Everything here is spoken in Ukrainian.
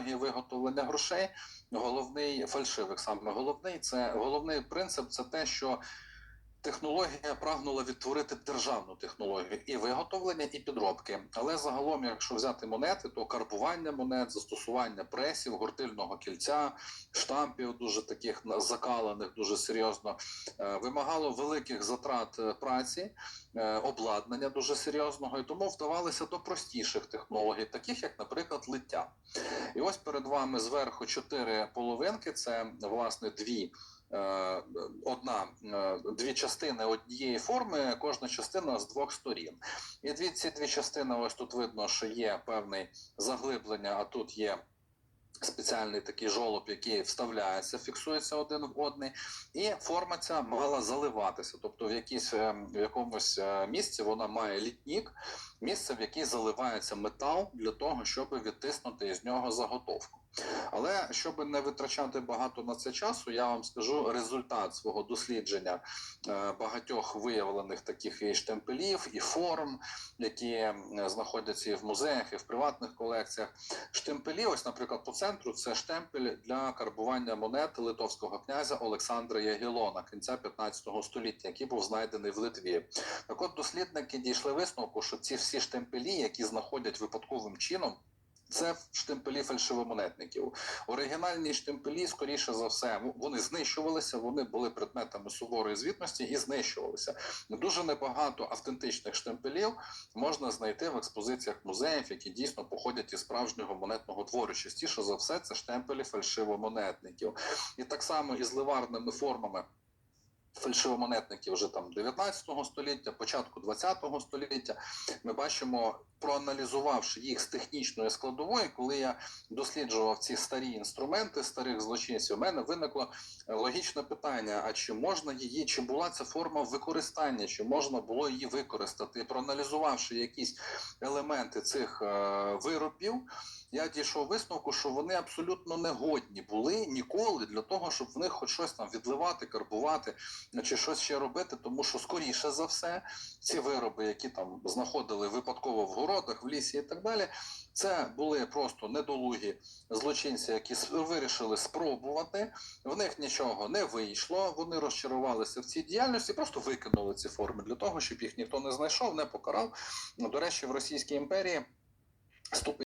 виготовлення грошей. Головний фальшивих саме головний це головний принцип це те, що технологія прагнула відтворити державну технологію і виготовлення, і підробки. Але загалом, якщо взяти монети, то карбування монет, застосування пресів, гортильного кільця, штампів, дуже таких закалених, дуже серйозно, е, вимагало великих затрат е, праці, е, обладнання дуже серйозного, і тому вдавалися до простіших технологій, таких як, наприклад, лиття. І ось перед вами зверху чотири половинки. Це власне дві. Е, Одна е, дві частини однієї форми, кожна частина з двох сторін. І дві ці дві частини, ось тут видно, що є певне заглиблення, а тут є спеціальний такий жолоб, який вставляється, фіксується один в одний, і форма ця мала заливатися. Тобто в якійсь е, в якомусь місці вона має літнік, місце, в якій заливається метал для того, щоб відтиснути із нього заготовку. Але щоб не витрачати багато на це часу, я вам скажу результат свого дослідження е, багатьох виявлених таких і штемпелів, і форм, які е, знаходяться і в музеях, і в приватних колекціях. Штемпелі, ось, наприклад, по центру це штемпель для карбування монет литовського князя Олександра Ягелона кінця 15 століття, який був знайдений в Литві. Так от дослідники дійшли висновку, що ці всі штемпелі, які знаходять випадковим чином. Це штемпелі фальшивомонетників. Оригінальні штемпелі, скоріше за все, ну, вони знищувалися, вони були предметами суворої звітності і знищувалися. Дуже небагато автентичних штемпелів можна знайти в експозиціях музеїв, які дійсно походять із справжнього монетного твору. Частіше за все, це штемпелі фальшивомонетників. І так само із ливарними формами. Фальшивомонетників вже там 19 століття, початку 20 століття, ми бачимо, проаналізувавши їх з технічної складової, коли я досліджував ці старі інструменти старих злочинців, у мене виникло е, логічне питання: а чи можна її, чи була ця форма використання, чи можна було її використати? І проаналізувавши якісь елементи цих е, виробів, я дійшов висновку, що вони абсолютно негодні були ніколи для того, щоб в них хоч щось там відливати, карбувати чи щось ще робити, тому що скоріше за все ці вироби, які там знаходили випадково в городах, в лісі і так далі, це були просто недолугі злочинці, які вирішили спробувати. В них нічого не вийшло. Вони розчарувалися в цій діяльності, просто викинули ці форми для того, щоб їх ніхто не знайшов, не покарав. Ну, До речі, в Російській імперії. Ступінь